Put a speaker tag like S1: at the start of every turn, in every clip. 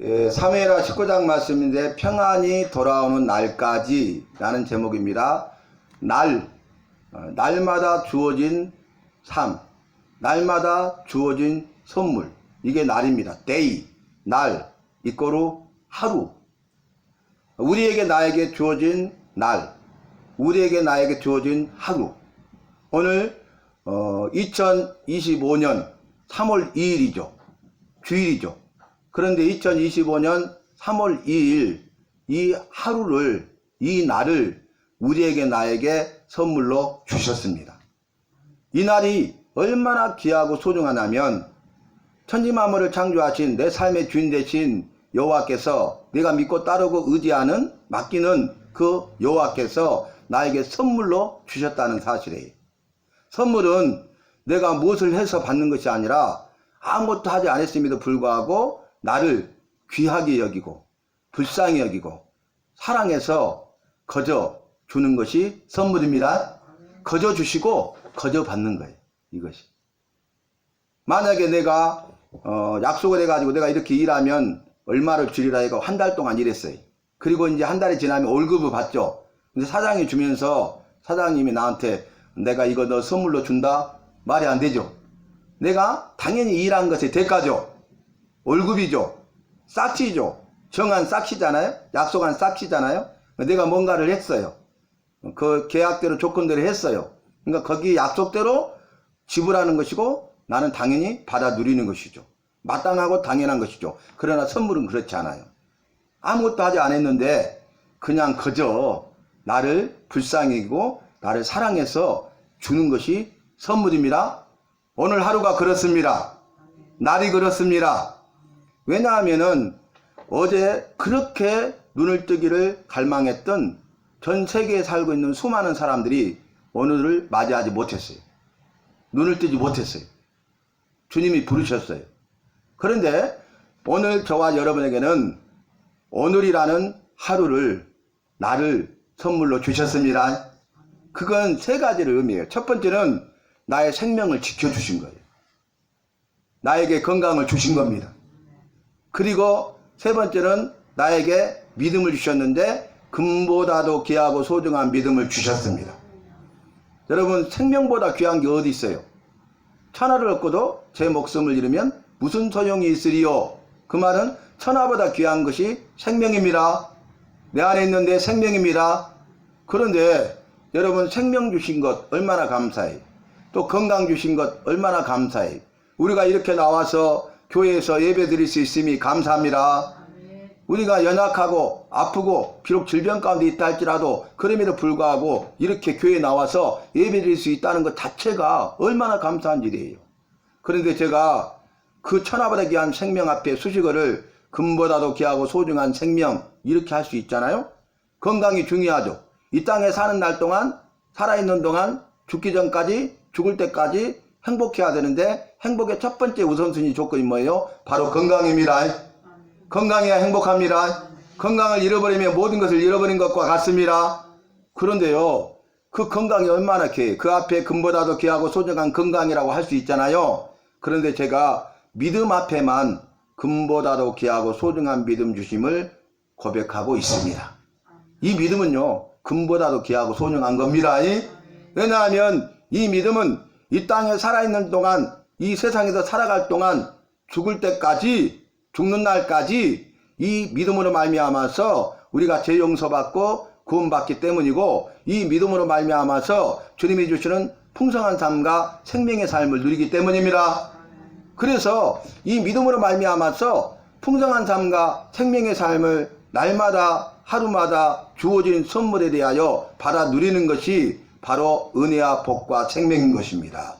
S1: 예, 3회라 19장 말씀인데 평안이 돌아오는 날까지 라는 제목입니다. 날, 어, 날마다 주어진 삶, 날마다 주어진 선물. 이게 날입니다. day, 날, 이꼬루 하루. 우리에게 나에게 주어진 날, 우리에게 나에게 주어진 하루. 오늘 어, 2025년 3월 2일이죠. 주일이죠. 그런데 2025년 3월 2일 이 하루를 이 날을 우리에게 나에게 선물로 주셨습니다. 이 날이 얼마나 귀하고 소중하냐면 천지만물을 창조하신 내 삶의 주인 되신 여호와께서 내가 믿고 따르고 의지하는 맡기는 그 여호와께서 나에게 선물로 주셨다는 사실이에요. 선물은 내가 무엇을 해서 받는 것이 아니라 아무것도 하지 않았음에도 불구하고 나를 귀하게 여기고 불쌍히 여기고 사랑해서 거저 주는 것이 선물입니다. 거저 주시고 거저 받는 거예요. 이것이. 만약에 내가 어, 약속을 해가지고 내가 이렇게 일하면 얼마를 주리라 해가 한 달 동안 일했어요. 그리고 이제 한 달이 지나면 월급을 받죠. 근데 사장이 주면서 사장님이 나한테 내가 이거 너 선물로 준다? 말이 안 되죠. 내가 당연히 일한 것의 대가죠. 월급이죠. 싹시죠. 정한 싹시잖아요. 약속한 싹시잖아요. 내가 뭔가를 했어요. 그 계약대로 조건대로 했어요. 그러니까 거기 약속대로 지불하는 것이고 나는 당연히 받아 누리는 것이죠. 마땅하고 당연한 것이죠. 그러나 선물은 그렇지 않아요. 아무것도 하지 않았는데 그냥 그저 나를 불쌍히 여기고 나를 사랑해서 주는 것이 선물입니다. 오늘 하루가 그렇습니다. 날이 그렇습니다. 왜냐하면은 어제 그렇게 눈을 뜨기를 갈망했던 전 세계에 살고 있는 수많은 사람들이 오늘을 맞이하지 못했어요. 눈을 뜨지 못했어요. 주님이 부르셨어요. 그런데 오늘 저와 여러분에게는 오늘이라는 하루를 나를 선물로 주셨습니다. 그건 세 가지를 의미해요. 첫 번째는 나의 생명을 지켜주신 거예요. 나에게 건강을 주신 겁니다. 그리고 세 번째는 나에게 믿음을 주셨는데 금보다도 귀하고 소중한 믿음을 주셨습니다. 여러분 생명보다 귀한 게 어디 있어요? 천하를 얻고도 제 목숨을 잃으면 무슨 소용이 있으리요? 그 말은 천하보다 귀한 것이 생명입니다. 내 안에 있는 내 생명입니다. 그런데 여러분 생명 주신 것 얼마나 감사해. 또 건강 주신 것 얼마나 감사해. 우리가 이렇게 나와서 교회에서 예배 드릴 수 있음이 감사합니다. 우리가 연약하고 아프고 비록 질병 가운데 있다 할지라도 그럼에도 불구하고 이렇게 교회에 나와서 예배 드릴 수 있다는 것 자체가 얼마나 감사한 일이에요. 그런데 제가 그 천하보다 귀한 생명 앞에 수식어를 금보다도 귀하고 소중한 생명 이렇게 할 수 있잖아요. 건강이 중요하죠. 이 땅에 사는 날 동안 살아있는 동안 죽기 전까지 죽을 때까지 행복해야 되는데 행복의 첫 번째 우선순위 조건이 뭐예요? 바로 건강입니다. 건강해야 행복합니다. 건강을 잃어버리면 모든 것을 잃어버린 것과 같습니다. 그런데요, 그 건강이 얼마나 귀해. 그 앞에 금보다도 귀하고 소중한 건강이라고 할 수 있잖아요. 그런데 제가 믿음 앞에만 금보다도 귀하고 소중한 믿음 주심을 고백하고 있습니다. 이 믿음은요, 금보다도 귀하고 소중한 겁니다. 왜냐하면 이 믿음은 이 땅에 살아있는 동안, 이 세상에서 살아갈 동안 죽을 때까지, 죽는 날까지 이 믿음으로 말미암아서 우리가 죄 용서받고 구원받기 때문이고 이 믿음으로 말미암아서 주님이 주시는 풍성한 삶과 생명의 삶을 누리기 때문입니다. 그래서 이 믿음으로 말미암아서 풍성한 삶과 생명의 삶을 날마다 하루마다 주어진 선물에 대하여 받아 누리는 것이 바로 은혜와 복과 생명인 것입니다.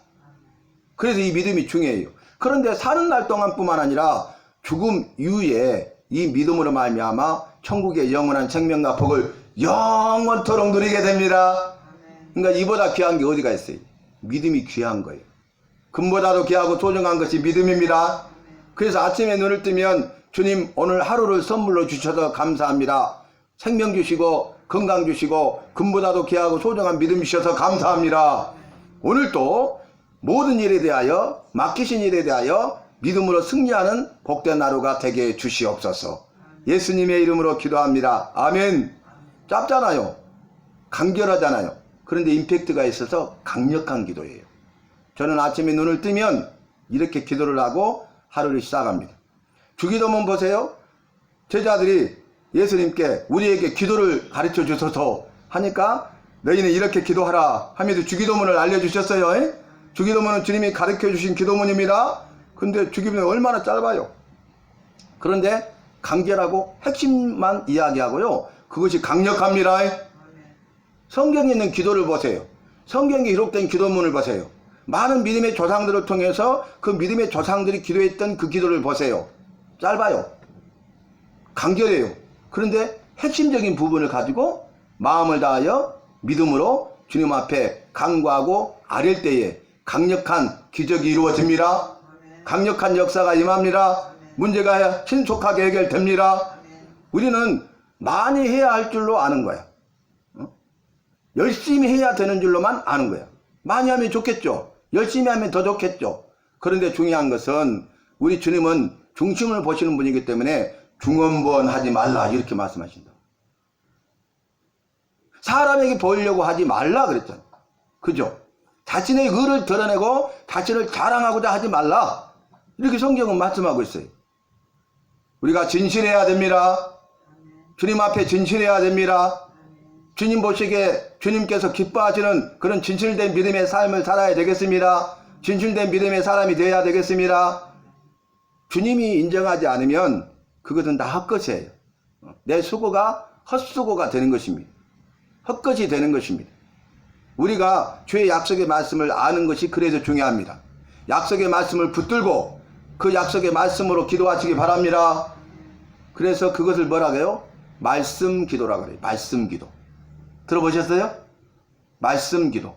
S1: 그래서 이 믿음이 중요해요. 그런데 사는 날 동안뿐만 아니라 죽음 이후에 이 믿음으로 말미암아 천국의 영원한 생명과 복을 영원토록 누리게 됩니다. 그러니까 이보다 귀한 게 어디가 있어요? 믿음이 귀한 거예요. 금보다도 귀하고 소중한 것이 믿음입니다. 그래서 아침에 눈을 뜨면 주님 오늘 하루를 선물로 주셔서 감사합니다. 생명 주시고 건강 주시고 금보다도 귀하고 소중한 믿음 주셔서 감사합니다. 오늘도 모든 일에 대하여 맡기신 일에 대하여 믿음으로 승리하는 복된 하루가 되게 해 주시옵소서. 예수님의 이름으로 기도합니다. 아멘. 짧잖아요. 간결하잖아요. 그런데 임팩트가 있어서 강력한 기도예요. 저는 아침에 눈을 뜨면 이렇게 기도를 하고 하루를 시작합니다. 주기도문 보세요. 제자들이 예수님께 우리에게 기도를 가르쳐 주셔서 하니까 너희는 이렇게 기도하라 하면서 주기도문을 알려주셨어요. 에? 주기도문은 주님이 가르쳐 주신 기도문입니다. 근데 주기도문이 얼마나 짧아요. 그런데 간결하고 핵심만 이야기하고요. 그것이 강력합니다. 성경에 있는 기도를 보세요. 성경에 기록된 기도문을 보세요. 많은 믿음의 조상들을 통해서 그 믿음의 조상들이 기도했던 그 기도를 보세요. 짧아요. 간결해요. 그런데 핵심적인 부분을 가지고 마음을 다하여 믿음으로 주님 앞에 간구하고 아릴 때에 강력한 기적이 이루어집니다. 강력한 역사가 임합니다. 문제가 신속하게 해결됩니다. 우리는 많이 해야 할 줄로 아는 거야. 어? 열심히 해야 되는 줄로만 아는 거야. 많이 하면 좋겠죠. 열심히 하면 더 좋겠죠. 그런데 중요한 것은 우리 주님은 중심을 보시는 분이기 때문에 중언부언 하지 말라 이렇게 말씀하신다. 사람에게 보이려고 하지 말라 그랬잖아. 그죠? 자신의 의를 드러내고 자신을 자랑하고자 하지 말라. 이렇게 성경은 말씀하고 있어요. 우리가 진실해야 됩니다. 주님 앞에 진실해야 됩니다. 주님 보시기에 주님께서 기뻐하시는 그런 진실된 믿음의 삶을 살아야 되겠습니다. 진실된 믿음의 사람이 되어야 되겠습니다. 주님이 인정하지 않으면 그것은 다 헛것이에요. 내 수고가 헛수고가 되는 것입니다. 헛것이 되는 것입니다. 우리가 주의 약속의 말씀을 아는 것이 그래서 중요합니다. 약속의 말씀을 붙들고 그 약속의 말씀으로 기도하시기 바랍니다. 그래서 그것을 뭐라고 해요? 말씀 기도라고 그래요. 말씀 기도. 들어보셨어요? 말씀 기도.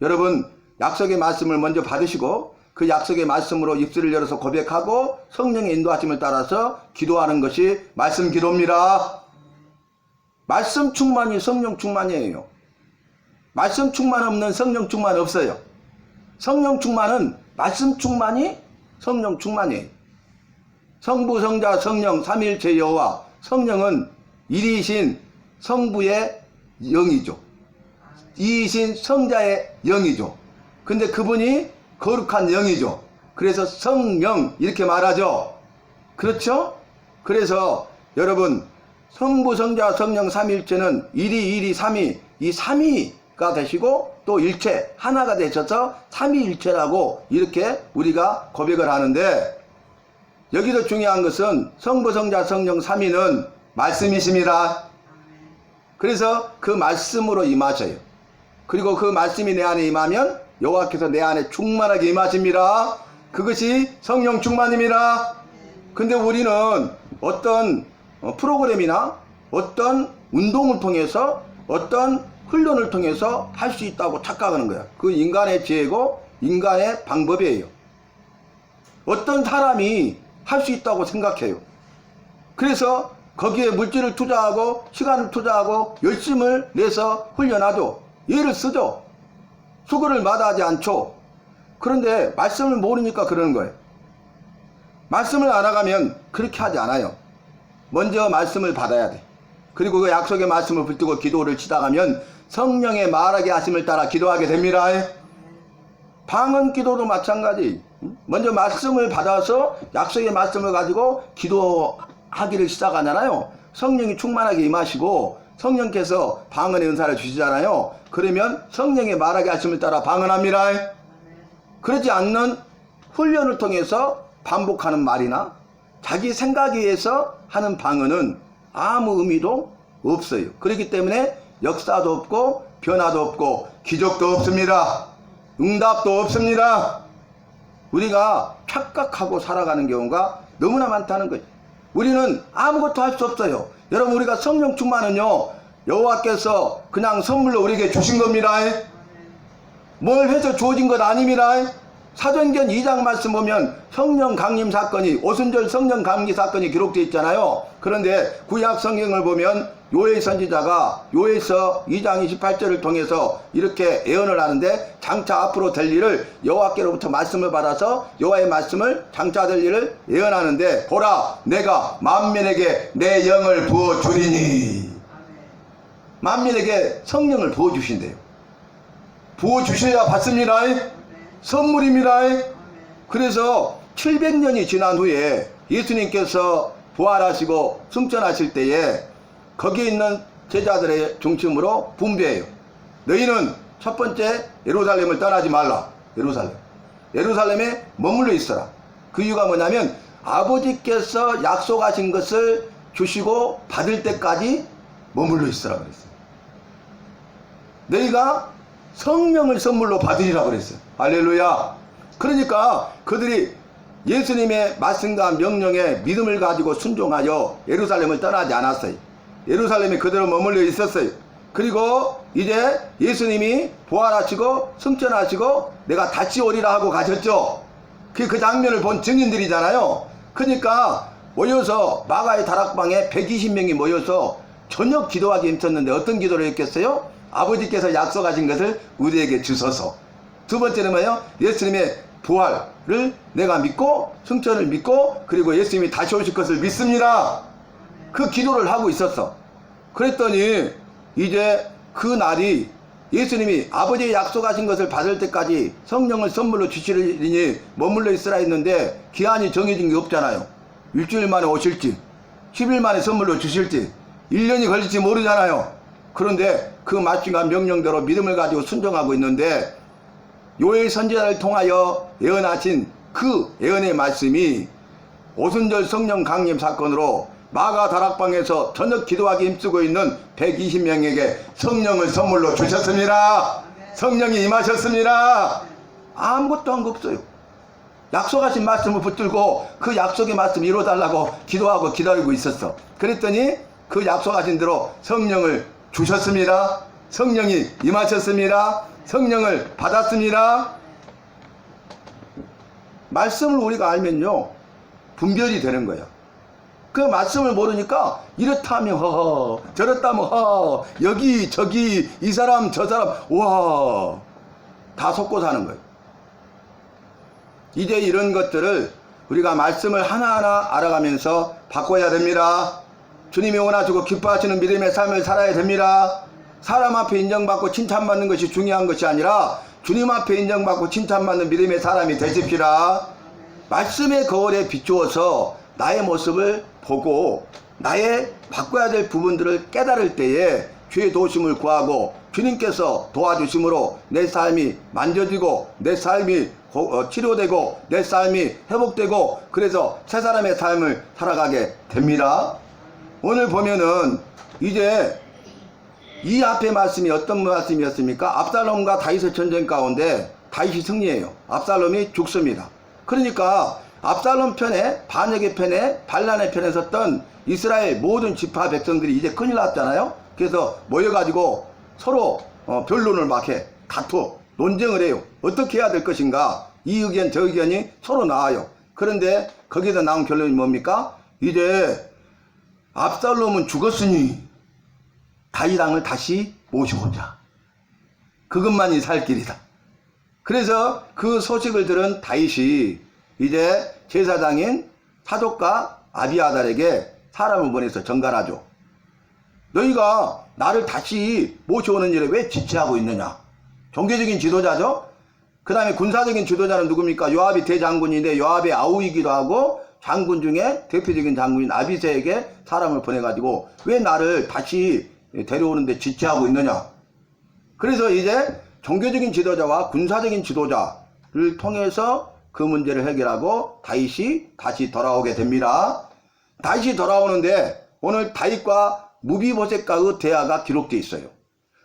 S1: 여러분, 약속의 말씀을 먼저 받으시고 그 약속의 말씀으로 입술을 열어서 고백하고 성령의 인도하심을 따라서 기도하는 것이 말씀 기도입니다. 말씀 충만이 성령 충만이에요. 말씀 충만 없는 성령 충만 없어요. 성령 충만은 말씀 충만이 성령 충만이에요. 성부, 성자, 성령, 삼일체 여호와 성령은 일이신 성부의 영이죠. 이이신 성자의 영이죠. 근데 그분이 거룩한 영이죠. 그래서 성령 이렇게 말하죠. 그렇죠? 그래서 여러분 성부, 성자, 성령 삼일체는 일이 일이 삼이 이 삼위 가 되시고 또 일체 하나가 되셔서 삼위일체라고 이렇게 우리가 고백을 하는데 여기서 중요한 것은 성부, 성자, 성령 삼위는 말씀이십니다. 그래서 그 말씀으로 임하셔요. 그리고 그 말씀이 내 안에 임하면 여호와께서 내 안에 충만하게 임하십니다. 그것이 성령 충만입니다. 근데 우리는 어떤 어, 프로그램이나 어떤 운동을 통해서 어떤 훈련을 통해서 할 수 있다고 착각하는 거야. 그 인간의 지혜고 인간의 방법이에요. 어떤 사람이 할 수 있다고 생각해요. 그래서 거기에 물질을 투자하고 시간을 투자하고 열심을 내서 훈련하죠. 예를 쓰죠. 수고를 마다하지 않죠. 그런데 말씀을 모르니까 그러는 거예요. 말씀을 알아가면 그렇게 하지 않아요. 먼저 말씀을 받아야 돼. 그리고 그 약속의 말씀을 붙들고 기도를 치다가면 성령의 말하게 하심을 따라 기도하게 됩니다. 방언 기도도 마찬가지. 먼저 말씀을 받아서 약속의 말씀을 가지고 기도하기를 시작하잖아요. 성령이 충만하게 임하시고 성령께서 방언의 은사를 주시잖아요. 그러면 성령의 말하게 하심을 따라 방언합니다. 그렇지 않는 훈련을 통해서 반복하는 말이나 자기 생각에 의해서 하는 방언은 아무 의미도 없어요. 그렇기 때문에 역사도 없고 변화도 없고 기적도 없습니다. 응답도 없습니다. 우리가 착각하고 살아가는 경우가 너무나 많다는 거죠. 우리는 아무것도 할 수 없어요. 여러분 우리가 성령 충만은요 여호와께서 그냥 선물로 우리에게 주신 겁니다. 뭘 해서 주어진 것 아닙니다. 사도행전 2장 말씀 보면 성령 강림 사건이 오순절 성령 강림 사건이 기록되어 있잖아요. 그런데 구약 성경을 보면 요엘 선지자가 요에서 2장 28절을 통해서 이렇게 예언을 하는데 장차 앞으로 될 일을 여호와께로부터 말씀을 받아서 여호와의 말씀을 장차 될 일을 예언하는데 보라 내가 만민에게 내 영을 부어 주리니 만민에게 성령을 부어 주신대요. 부어 주셔야 받습니다. 선물입니다. 그래서 700년이 지난 후에 예수님께서 부활하시고 승천하실 때에 거기 있는 제자들의 중심으로 분배해요. 너희는 첫 번째 예루살렘을 떠나지 말라. 예루살렘. 예루살렘에 머물러 있어라. 그 이유가 뭐냐면 아버지께서 약속하신 것을 주시고 받을 때까지 머물러 있으라 그랬어요. 너희가 성령을 선물로 받으리라 그랬어요. 할렐루야. 그러니까 그들이 예수님의 말씀과 명령에 믿음을 가지고 순종하여 예루살렘을 떠나지 않았어요. 예루살렘에 그대로 머물러 있었어요. 그리고 이제 예수님이 부활하시고 승천하시고 내가 다시 오리라 하고 가셨죠. 그, 그 장면을 본 증인들이잖아요. 그러니까 모여서 마가의 다락방에 120명이 모여서 저녁 기도하기 힘썼는데 어떤 기도를 했겠어요? 아버지께서 약속하신 것을 우리에게 주소서. 두 번째는 뭐예요? 예수님의 부활을 내가 믿고 승천을 믿고 그리고 예수님이 다시 오실 것을 믿습니다. 그 기도를 하고 있었어. 그랬더니 이제 그 날이 예수님이 아버지의 약속하신 것을 받을 때까지 성령을 선물로 주시리니 머물러 있으라 했는데 기한이 정해진 게 없잖아요. 일주일 만에 오실지, 10일 만에 선물로 주실지, 1년이 걸릴지 모르잖아요. 그런데 그 말씀과 명령대로 믿음을 가지고 순종하고 있는데 요엘 선지자를 통하여 예언하신 그 예언의 말씀이 오순절 성령 강림 사건으로 마가 다락방에서 저녁 기도하기 힘쓰고 있는 120명에게 성령을 선물로 주셨습니다. 성령이 임하셨습니다. 아무것도 한 거 없어요. 약속하신 말씀을 붙들고 그 약속의 말씀 이루어달라고 기도하고 기다리고 있었어. 그랬더니 그 약속하신 대로 성령을 주셨습니다. 성령이 임하셨습니다. 성령을 받았습니다. 말씀을 우리가 알면요. 분별이 되는 거예요. 그 말씀을 모르니까 이렇다면 허허 저렇다면 허 여기 저기 이 사람 저 사람 와 다 속고 사는 거예요. 이제 이런 것들을 우리가 말씀을 하나하나 알아가면서 바꿔야 됩니다. 주님이 원하시고 기뻐하시는 믿음의 삶을 살아야 됩니다. 사람 앞에 인정받고 칭찬받는 것이 중요한 것이 아니라 주님 앞에 인정받고 칭찬받는 믿음의 사람이 되십시다. 말씀의 거울에 비추어서 나의 모습을 보고 나의 바꿔야 될 부분들을 깨달을 때에 주의 도심을 구하고 주님께서 도와주심으로 내 삶이 만져지고 내 삶이 고- 어, 치료되고 내 삶이 회복되고 그래서 새 사람의 삶을 살아가게 됩니다. 오늘 보면은 이제 이 앞에 말씀이 어떤 말씀이었습니까? 압살롬과 다윗의 전쟁 가운데 다윗이 승리해요. 압살롬이 죽습니다. 그러니까 압살롬 편에 반역의 편에 반란의 편에 섰던 이스라엘 모든 지파 백성들이 이제 큰일 났잖아요. 그래서 모여가지고 서로 어, 변론을 막 해. 다투, 논쟁을 해요. 어떻게 해야 될 것인가? 이 의견, 저 의견이 서로 나와요. 그런데 거기서 나온 결론이 뭡니까? 이제 압살롬은 죽었으니 다이랑을 다시 모셔오자. 그것만이 살 길이다. 그래서 그 소식을 들은 다윗이 이제 제사장인 사독과 아비아달에게 사람을 보내서 전갈하죠. 너희가 나를 다시 모셔오는 일에 왜 지체하고 있느냐? 종교적인 지도자죠? 그 다음에 군사적인 지도자는 누굽니까? 요압이 대장군인데 요압의 아우이기도 하고 장군 중에 대표적인 장군인 아비세에게 사람을 보내가지고 왜 나를 다시 데려오는데 지체하고 있느냐? 그래서 이제 종교적인 지도자와 군사적인 지도자를 통해서 그 문제를 해결하고 다윗이 다시 돌아오게 됩니다. 다윗이 돌아오는데 오늘 다윗과 무비보셋과의 대화가 기록되어 있어요.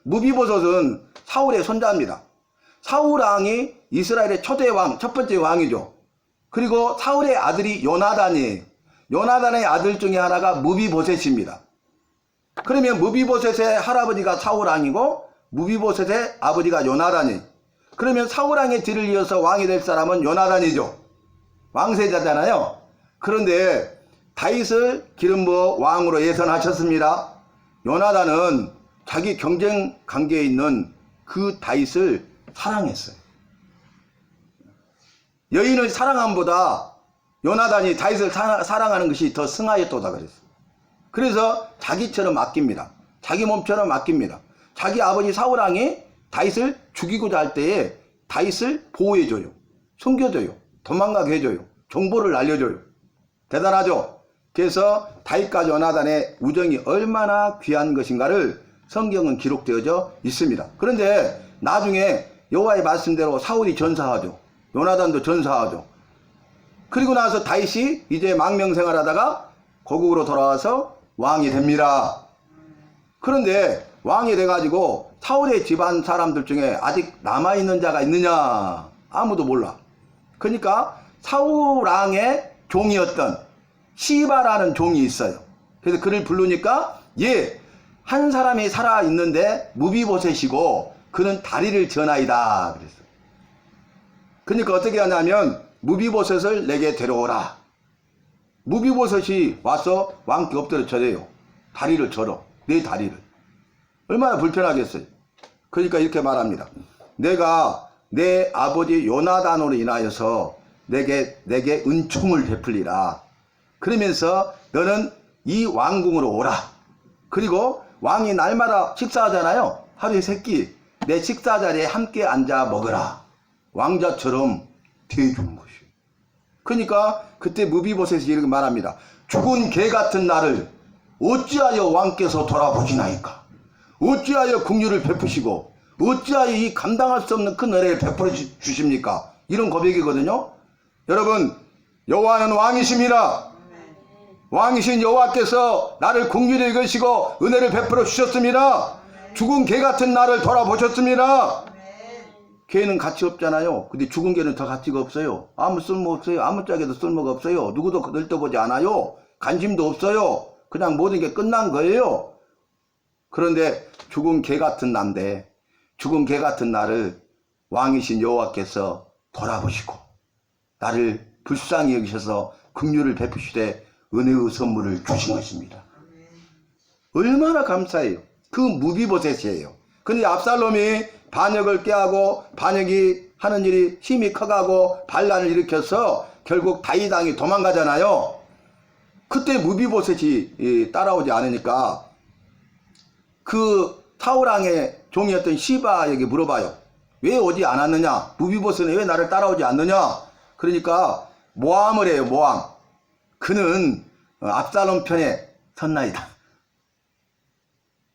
S1: 무비보셋은 사울의 손자입니다. 사울 왕이 이스라엘의 초대 왕, 첫 번째 왕이죠. 그리고 사울의 아들이 요나단이에요. 요나단의 아들 중에 하나가 무비보셋입니다. 그러면 무비보셋의 할아버지가 사울 왕이고 무비보셋의 아버지가 요나단이. 그러면 사울왕의 뒤를 이어서 왕이 될 사람은 요나단이죠. 왕세자잖아요. 그런데 다윗을 기름 부어 왕으로 예선하셨습니다. 요나단은 자기 경쟁 관계에 있는 그 다윗을 사랑했어요. 여인을 사랑함보다 요나단이 다윗을 사- 사랑하는 것이 더 승하였도다 그랬어요. 그래서 자기처럼 아낍니다. 자기 몸처럼 아낍니다. 자기 아버지 사울왕이 다윗을 죽이고자 할 때에 다윗을 보호해줘요. 숨겨줘요. 도망가게 해줘요. 정보를 알려줘요. 대단하죠? 그래서 다윗과 요나단의 우정이 얼마나 귀한 것인가를 성경은 기록되어져 있습니다. 그런데 나중에 여호와의 말씀대로 사울이 전사하죠. 요나단도 전사하죠. 그리고 나서 다윗이 이제 망명생활 하다가 고국으로 돌아와서 왕이 됩니다. 그런데 왕이 돼가지고 사울의 집안 사람들 중에 아직 남아있는 자가 있느냐? 아무도 몰라. 그러니까 사울 왕의 종이었던 시바라는 종이 있어요. 그래서 그를 부르니까 예, 한 사람이 살아 있는데 무비보셋이고 그는 다리를 전하이다. 그랬어요. 그러니까 어떻게 하냐면 무비보셋을 내게 데려오라. 무비보셋이 와서 왕께 엎드려 절해요. 다리를 절어. 내 다리를. 얼마나 불편하겠어요. 그러니까 이렇게 말합니다. 내가 내 아버지 요나단으로 인하여서 내게 내게 은총을 베풀리라. 그러면서 너는 이 왕궁으로 오라. 그리고 왕이 날마다 식사하잖아요. 하루에 세 끼. 내 식사 자리에 함께 앉아 먹으라. 왕자처럼 대해주는 것이요. 그러니까 그때 무비보셋이 이렇게 말합니다. 죽은 개 같은 나를 어찌하여 왕께서 돌아보시나이까? 어찌하여 국류를 베푸시고 어찌하여 이 감당할 수 없는 큰 은혜를 베풀어 주- 주십니까? 이런 고백이거든요. 여러분 여호와는 왕이십니다. 왕이신 여호와께서 나를 국류를 이으시고 은혜를 베풀어 주셨습니다. 죽은 개 같은 나를 돌아보셨습니다. 개는 가치 없잖아요. 근데 죽은 개는 더 가치가 없어요. 아무 쓸모 없어요. 아무 짝에도 쓸모가 없어요. 누구도 늘떠보지 않아요. 관심도 없어요. 그냥 모든 게 끝난 거예요. 그런데 죽은 개 같은 난데 죽은 개 같은 나를 왕이신 여호와께서 돌아보시고 나를 불쌍히 여기셔서 긍휼을 베푸시되 은혜의 선물을 주신 것입니다. 얼마나 감사해요. 그 무비보셋이에요. 근데 압살롬이 반역을 깨하고 반역이 하는 일이 힘이 커가고 반란을 일으켜서 결국 다이당이 도망가잖아요. 그때 무비보셋이 이, 따라오지 않으니까 그 타우랑의 종이었던 시바에게 물어봐요. 왜 오지 않았느냐? 무비보스는 왜 나를 따라오지 않느냐? 그러니까 모함을 해요, 모함. 그는 어, 압살롬 편에 섰나이다.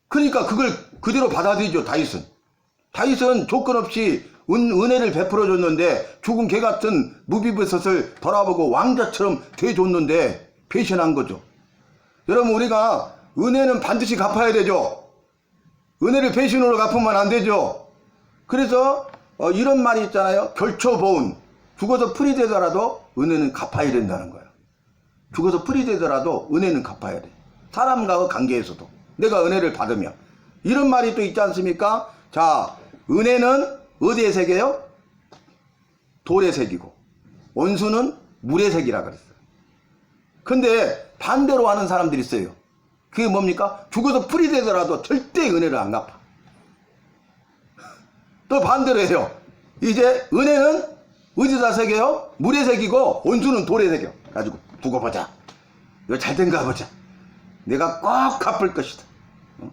S1: 그러니까 그걸 그대로 받아들이죠, 다윗은. 다윗은 조건 없이 은, 은혜를 베풀어 줬는데 죽은 개 같은 무비보셋을 돌아보고 왕자처럼 대줬는데 배신한 거죠. 여러분 우리가 은혜는 반드시 갚아야 되죠. 은혜를 배신으로 갚으면 안 되죠. 그래서 어, 이런 말이 있잖아요. 결초보은 죽어서 풀이 되더라도 은혜는 갚아야 된다는 거예요. 죽어서 풀이 되더라도 은혜는 갚아야 돼. 사람과의 관계에서도 내가 은혜를 받으면 이런 말이 또 있지 않습니까? 자, 은혜는 어디에 새겨요? 돌에 새기고 원수는 물에 새기라 그랬어요. 근데 반대로 하는 사람들이 있어요. 그게 뭡니까? 죽어서 풀이 되더라도 절대 은혜를 안 갚아. 또 반대로 해요. 이제 은혜는 어디다 새겨요? 물에 새기고 원수는 돌에 새겨. 가지고 두고 보자. 이거 잘 된가 보자. 내가 꼭 갚을 것이다. 어?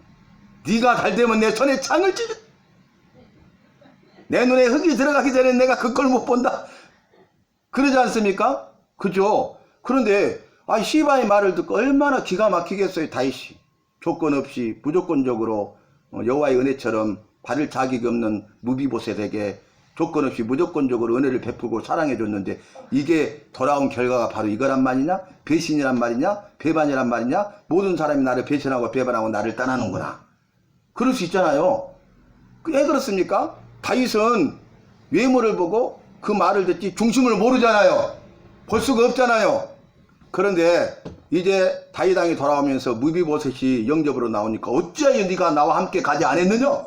S1: 네가 잘 되면 내 손에 창을 찌르. 내 눈에 흙이 들어가기 전에 내가 그걸 못 본다. 그러지 않습니까? 그죠? 그런데 아 시바의 말을 듣고 얼마나 기가 막히겠어요 다윗이 조건 없이 무조건적으로 어, 여호와의 은혜처럼 받을 자격이 없는 무비보셋에게 조건 없이 무조건적으로 은혜를 베푸고 사랑해 줬는데 이게 돌아온 결과가 바로 이거란 말이냐 배신이란 말이냐 배반이란 말이냐 모든 사람이 나를 배신하고 배반하고 나를 떠나는구나 그럴 수 있잖아요 왜 그렇습니까? 다윗은 외모를 보고 그 말을 듣지 중심을 모르잖아요. 볼 수가 없잖아요. 그런데 이제 다윗왕이 돌아오면서 무비보셋이 영접으로 나오니까 어찌하여 네가 나와 함께 가지 않았느냐?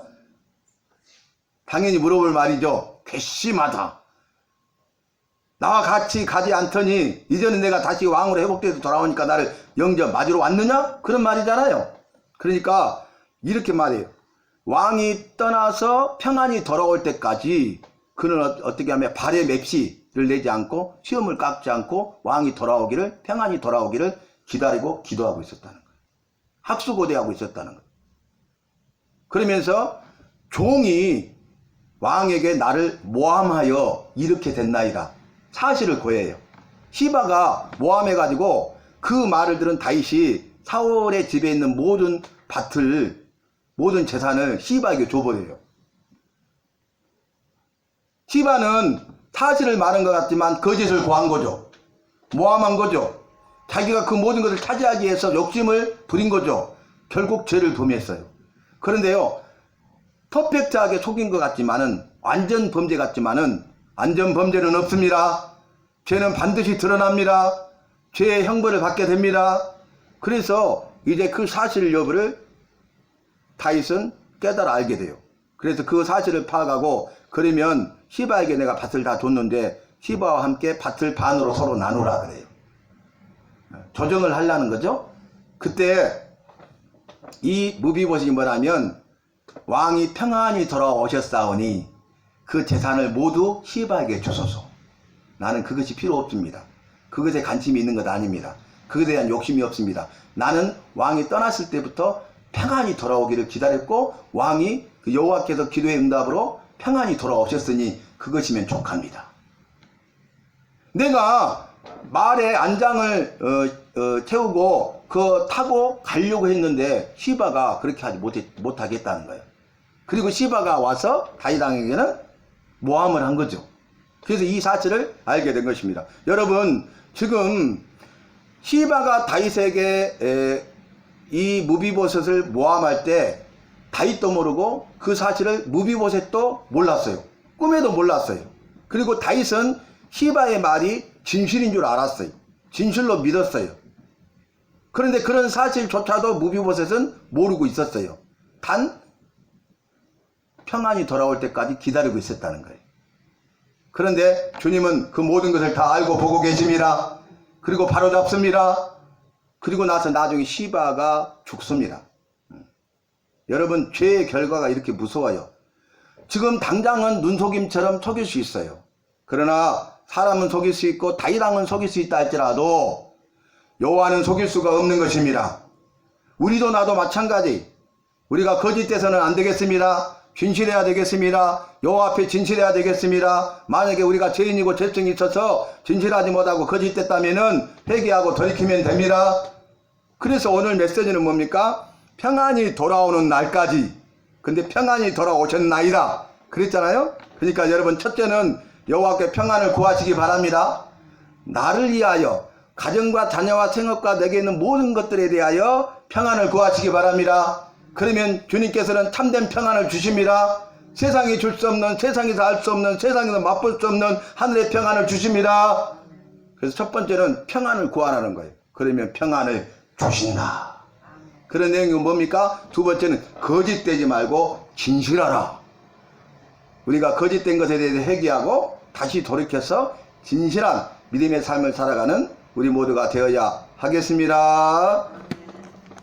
S1: 당연히 물어볼 말이죠. 괘씸하다. 나와 같이 가지 않더니 이제는 내가 다시 왕으로 회복돼서 돌아오니까 나를 영접 맞으러 왔느냐? 그런 말이잖아요. 그러니까 이렇게 말해요. 왕이 떠나서 평안히 돌아올 때까지 그는 어- 어떻게 하면 발에 맵시를 내지 않고 시험을 깎지 않고 왕이 돌아오기를 평안히 돌아오기를 기다리고 기도하고 있었다는 거예요. 학수고대하고 있었다는 거예요. 그러면서 종이 왕에게 나를 모함하여 이렇게 됐나이다. 사실을 고해요. 시바가 모함해가지고 그 말을 들은 다윗이 사울의 집에 있는 모든 밭을 모든 재산을 시바에게 줘버려요. 시바는 사실을 말한 것 같지만 거짓을 고한 거죠. 모함한 거죠. 자기가 그 모든 것을 차지하기 위해서 욕심을 부린 거죠. 결국 죄를 도매했어요. 그런데요, 퍼펙트하게 속인 것 같지만은 완전 범죄 같지만은 완전 범죄는 없습니다. 죄는 반드시 드러납니다. 죄의 형벌을 받게 됩니다. 그래서 이제 그 사실 여부를 다윗은 깨달아 알게 돼요. 그래서 그 사실을 파악하고 그러면 시바에게 내가 밭을 다 줬는데 시바와 함께 밭을 반으로 서로 나누라 그래요. 조정을 하려는 거죠. 그때 이 무비봇이 뭐라면 왕이 평안히 돌아오셨사오니 그 재산을 모두 시바에게 주소서. 나는 그것이 필요 없습니다. 그것에 관심이 있는 것 아닙니다. 그것에 대한 욕심이 없습니다. 나는 왕이 떠났을 때부터 평안히 돌아오기를 기다렸고 왕이 그 여호와께서 기도의 응답으로 평안히 돌아오셨으니 그것이면 족합니다. 내가 말에 안장을 어, 어, 채우고 그 타고 가려고 했는데 시바가 그렇게 하지 못해, 못하겠다는 거예요. 그리고 시바가 와서 다이당에게는 모함을 한 거죠. 그래서 이 사실을 알게 된 것입니다. 여러분 지금 시바가 다윗에게 에, 이 무비보셋을 모함할 때 다윗도 모르고 그 사실을 무비보셋도 몰랐어요. 꿈에도 몰랐어요. 그리고 다윗은 시바의 말이 진실인 줄 알았어요. 진실로 믿었어요. 그런데 그런 사실조차도 무비보셋은 모르고 있었어요. 단 평안히 돌아올 때까지 기다리고 있었다는 거예요. 그런데 주님은 그 모든 것을 다 알고 보고 계십니다. 그리고 바로 잡습니다. 그리고 나서 나중에 시바가 죽습니다. 음. 여러분 죄의 결과가 이렇게 무서워요. 지금 당장은 눈속임처럼 속일 수 있어요. 그러나 사람은 속일 수 있고 다이랑은 속일 수 있다 할지라도 여호와는 속일 수가 없는 것입니다. 우리도 나도 마찬가지. 우리가 거짓돼서는 안 되겠습니다. 진실해야 되겠습니다. 여호와 앞에 진실해야 되겠습니다. 만약에 우리가 죄인이고 죄성이 있어서 진실하지 못하고 거짓됐다면은 회개하고 돌이키면 됩니다. 그래서 오늘 메시지는 뭡니까? 평안히 돌아오는 날까지. 근데 평안히 돌아오셨나이다. 그랬잖아요? 그러니까 여러분 첫째는 여호와께 평안을 구하시기 바랍니다. 나를 위하여 가정과 자녀와 생업과 내게 있는 모든 것들에 대하여 평안을 구하시기 바랍니다. 그러면 주님께서는 참된 평안을 주십니다. 세상이 줄 수 없는 세상에서 알 수 없는 세상에서 맛볼 수 없는 하늘의 평안을 주십니다. 그래서 첫 번째는 평안을 구하라는 거예요. 그러면 평안을 주신다. 그런 내용이 뭡니까? 두 번째는 거짓되지 말고 진실하라. 우리가 거짓된 것에 대해서 회개하고 다시 돌이켜서 진실한 믿음의 삶을 살아가는 우리 모두가 되어야 하겠습니다.